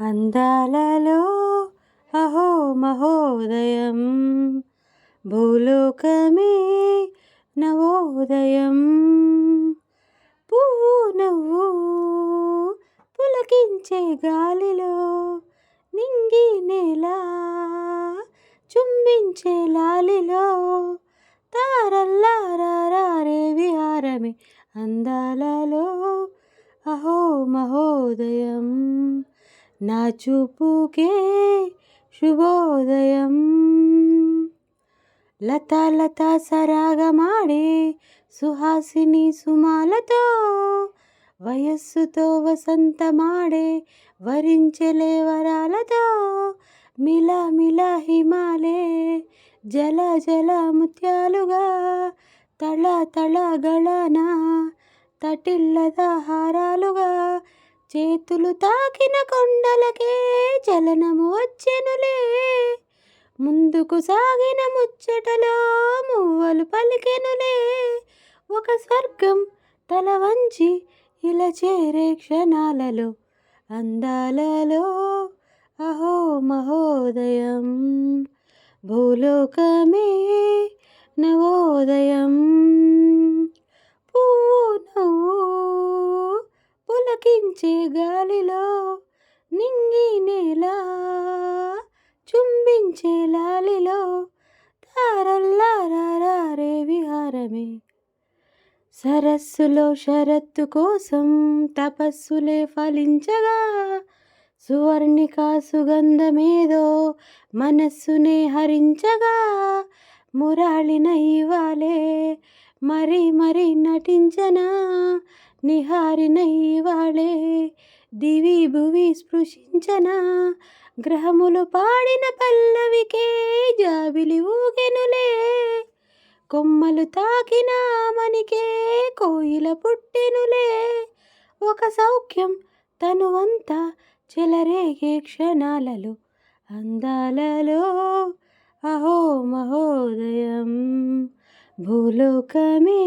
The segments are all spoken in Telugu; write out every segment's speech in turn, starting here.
అందాలలో అహో మహోదయం భూలోకమే నవోదయం. పువ్వు నవ్వు పులకించే గాలిలో నింగి నేల చుంబించే లాలిలో తారల్లారే విహారమే అందా నా చూపుకే శుభోదయం. లత లత సరాగమాడే సుహాసిని సుమాలతో వయస్సుతో వసంతమాడే వరించలే వరాలతో మిల మిల హిమాలే జల జల ముత్యాలుగా తళ తళ గళన తటిల్లద హారాలుగా చేతులు తాకిన కొండలకే చలనము వచ్చెనులే. ముందుకు సాగిన ముచ్చటలో మువ్వలు పలికెనులే. ఒక స్వర్గం తల వంచి ఇలా చేరే క్షణాలలో అందాలలో అహో మహోదయం. భూలోకమే నవోదయం పువ్వు నవ్వు పులకించే గాలిలో నింగి నేల చుంబించే లాలిలో తారల్లారే విహారమే. సరస్సులో షరత్తు కోసం తపస్సులే ఫలించగా సువర్ణిక సుగంధమేదో మనస్సునే హరించగా మురాళిన ఇవ్వాలే మరి మరి నటించనా? నిహారిన ఇవాళే దివి భువి స్పృశించనా? గ్రహములు పాడిన పల్లవికే జాబిలి ఊగెనులే. కొమ్మలు తాకిన మనికే కోయిల పుట్టెనులే. ఒక సౌఖ్యం తనువంతా చెలరేగే క్షణాలలో అందాలలో అహో మహోదయం. భూలోకమే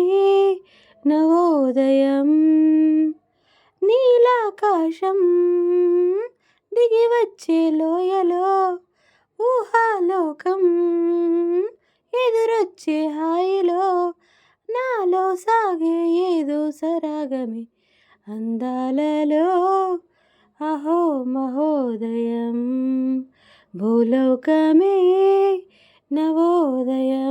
నవోదయం నీలాకాశం దిగి వచ్చే లోయలో ఊహాలోకం ఎదురొచ్చే హాయిలో నాలో సాగే ఏదో సరాగమే. అందాలలో అహో మహోదయం భూలోకమే నవోదయం.